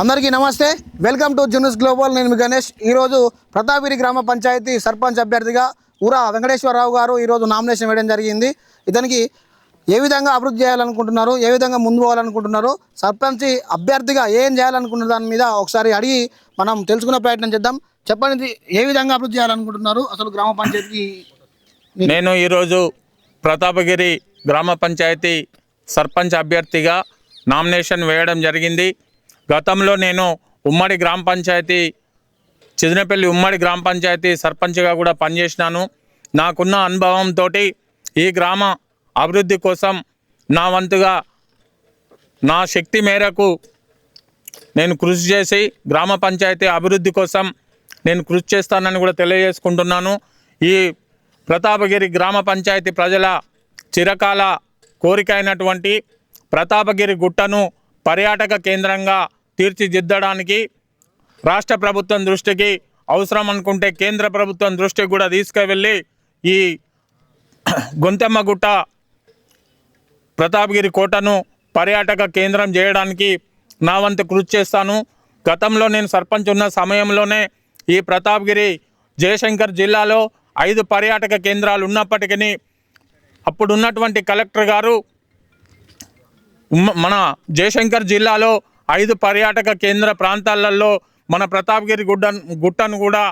అందరికీ నమస్తే. Welcome to జునూస్ global నేను మీ గణేష్. ఈరోజు ప్రతాపిరి గ్రామ పంచాయతీ సర్పంచ్ అభ్యర్థిగా ఊరా వెంకటేశ్వరరావు గారు ఈరోజు నామినేషన్ వేయడం జరిగింది. ఇతనికి ఏ విధంగా అభివృద్ధి చేయాలనుకుంటున్నారు ఏ విధంగా ముందు పోవాలనుకుంటున్నారు సర్పంచ్ అభ్యర్థిగా ఏం చేయాలనుకున్న దాని మీద ఒకసారి అడిగి మనం తెలుసుకునే ప్రయత్నం చేద్దాం. చెప్పండి ఏ విధంగా అభివృద్ధి చేయాలనుకుంటున్నారు? అసలు గ్రామ పంచాయతీ నేను ఈరోజు ప్రతాపగిరి గ్రామ పంచాయతీ సర్పంచ్ అభ్యర్థిగా నామినేషన్ వేయడం జరిగింది. గతంలో నేను ఉమ్మడి గ్రామ పంచాయతీ చిదినపల్లి ఉమ్మడి గ్రామ పంచాయతీ సర్పంచ్గా కూడా పనిచేసినాను. నాకున్న అనుభవంతో ఈ గ్రామ అభివృద్ధి కోసం నా వంతుగా నా శక్తి మేరకు నేను కృషి చేసి గ్రామ పంచాయతీ అభివృద్ధి కోసం నేను కృషి చేస్తానని కూడా తెలియజేసుకుంటున్నాను. ఈ ప్రతాపగిరి గ్రామ పంచాయతీ ప్రజల చిరకాల కోరిక అయినటువంటి ప్రతాపగిరి గుట్టను పర్యాటక కేంద్రంగా తీర్చిదిద్దడానికి రాష్ట్ర ప్రభుత్వం దృష్టికి అవసరం అనుకుంటే కేంద్ర ప్రభుత్వం దృష్టికి కూడా తీసుకువెళ్ళి ఈ గొంతెమ్మ గుట్ట కోటను పర్యాటక కేంద్రం చేయడానికి నా వంతు కృషి చేస్తాను. గతంలో నేను సర్పంచ్ ఉన్న సమయంలోనే ఈ ప్రతాప్గిరి జయశంకర్ జిల్లాలో ఐదు పర్యాటక కేంద్రాలు ఉన్నప్పటికీ అప్పుడు ఉన్నటువంటి కలెక్టర్ గారు మన జయశంకర్ జిల్లాలో ఐదు పర్యాటక కేంద్ర ప్రాంతాలలో మన ప్రతాప్గిరి గుడ్డ గుట్టను కూడా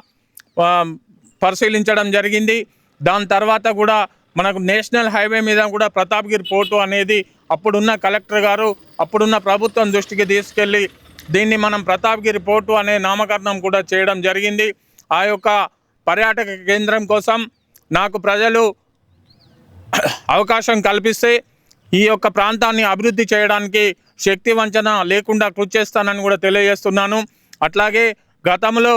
పరిశీలించడం జరిగింది. దాని తర్వాత కూడా మనకు నేషనల్ హైవే మీద కూడా ప్రతాప్గిరి పోర్టు అనేది అప్పుడున్న కలెక్టర్ గారు అప్పుడున్న ప్రభుత్వం దృష్టికి తీసుకెళ్ళి దీన్ని మనం ప్రతాప్గిరి పోర్టు అనే నామకరణం కూడా చేయడం జరిగింది. ఆ యొక్క పర్యాటక కేంద్రం కోసం నాకు ప్రజలు అవకాశం కల్పిస్తే ఈ యొక్క ప్రాంతాన్ని అభివృద్ధి చేయడానికి శక్తి వంచన లేకుండా కృషి చేస్తానని కూడా తెలియజేస్తున్నాను. అట్లాగే గతంలో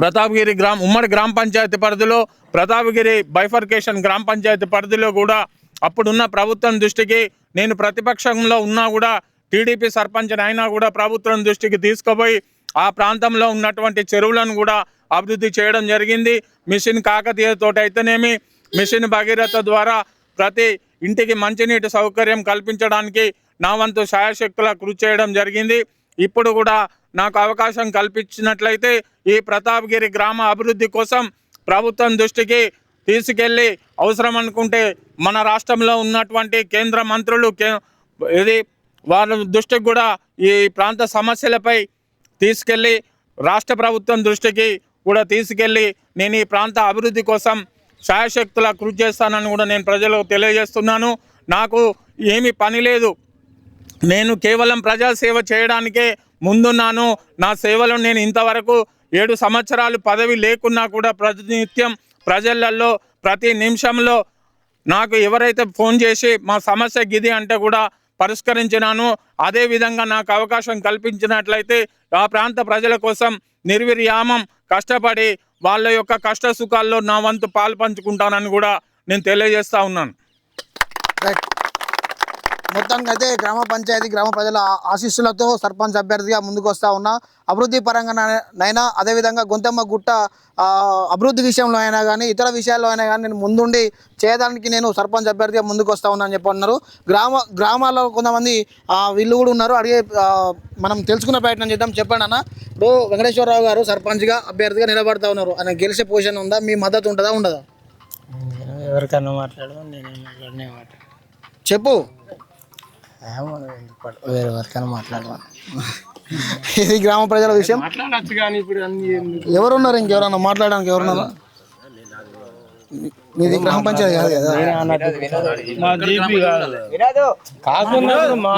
ప్రతాపగిరి గ్రామ ఉమ్మడి గ్రామ పంచాయతీ పరిధిలో ప్రతాపగిరి బైఫర్కేషన్ గ్రామ పంచాయతీ పరిధిలో కూడా అప్పుడున్న ప్రభుత్వం దృష్టికి నేను ప్రతిపక్షంలో ఉన్నా కూడా టీడీపీ సర్పంచ్ అయినా కూడా ప్రభుత్వం దృష్టికి తీసుకుపోయి ఆ ప్రాంతంలో ఉన్నటువంటి చెరువులను కూడా అభివృద్ధి చేయడం జరిగింది. మిషన్ కాకతీయతో అయితేనేమి మిషన్ భగీరథ ద్వారా ప్రతి ఇంటికి మంచినీటి సౌకర్యం కల్పించడానికి నా వంతు శాయశక్తుల కృషి చేయడం జరిగింది. ఇప్పుడు కూడా నాకు అవకాశం కల్పించినట్లయితే ఈ ప్రతాప్గిరి గ్రామ అభివృద్ధి కోసం ప్రభుత్వం దృష్టికి తీసుకెళ్ళి అవసరం అనుకుంటే మన రాష్ట్రంలో ఉన్నటువంటి కేంద్ర మంత్రులు కే ఇది వారి దృష్టికి కూడా ఈ ప్రాంత సమస్యలపై తీసుకెళ్ళి రాష్ట్ర ప్రభుత్వం దృష్టికి కూడా తీసుకెళ్ళి నేను ఈ ప్రాంత అభివృద్ధి కోసం సాయశక్తుల కృషి చేస్తానని కూడా నేను ప్రజలకు తెలియజేస్తున్నాను. నాకు ఏమీ పని లేదు. నేను కేవలం ప్రజా సేవ చేయడానికే ముందున్నాను. నా సేవలో నేను ఇంతవరకు ఏడు సంవత్సరాలు పదవి లేకున్నా కూడా ప్రతినిత్యం ప్రజలలో ప్రతి నిమిషంలో నాకు ఎవరైతే ఫోన్ చేసి మా సమస్య గిది అంటే కూడా పరిష్కరించినాను. అదేవిధంగా నాకు అవకాశం కల్పించినట్లయితే ఆ ప్రాంత ప్రజల కోసం నిర్విర్యామం కష్టపడి వాళ్ళ యొక్క కష్ట సుఖాల్లో నా వంతు పాలు పంచుకుంటానని కూడా నేను తెలియజేస్తా ఉన్నాను. మొత్తానికి అయితే గ్రామ పంచాయతీ గ్రామ ప్రజల ఆశీస్సులతో సర్పంచ్ అభ్యర్థిగా ముందుకు వస్తా ఉన్నా. అభివృద్ధి పరంగా నైనా అదేవిధంగా గొంతమ్మ గుట్ట అభివృద్ధి విషయంలో అయినా కానీ ఇతర విషయాల్లో అయినా కానీ నేను ముందుండి చేయడానికి నేను సర్పంచ్ అభ్యర్థిగా ముందుకు వస్తా ఉన్నా అని చెప్పి అన్నారు గ్రామ గ్రామాల్లో కొంతమంది వీళ్ళు కూడా ఉన్నారు. అడిగే మనం తెలుసుకునే ప్రయత్నం చేద్దాం. చెప్పండి అన్న. ఇప్పుడు వెంకటేశ్వరరావు గారు సర్పంచ్గా అభ్యర్థిగా నిలబడతా ఉన్నారు. ఆయన గెలిచే పొజిషన్ ఉందా? మీ మద్దతు ఉంటుందా? ఉండదా? నేను ఎవరికన్నా మాట్లాడమని నేనేం మాట్లాడనే మాట్లాడు చెప్పు. వేరే ఎవరికైనా మాట్లాడమని ఇది గ్రామ ప్రజల విషయం. మాట్లాడచ్చు కానీ ఇప్పుడు అన్ని ఎవరున్నారు ఇంకెవరన్నా? మాట్లాడడానికి ఎవరున్నారు? మీది గ్రామ పంచాయతీ కాదు కదా. మా జీపీ కాదు. కాకుండా మా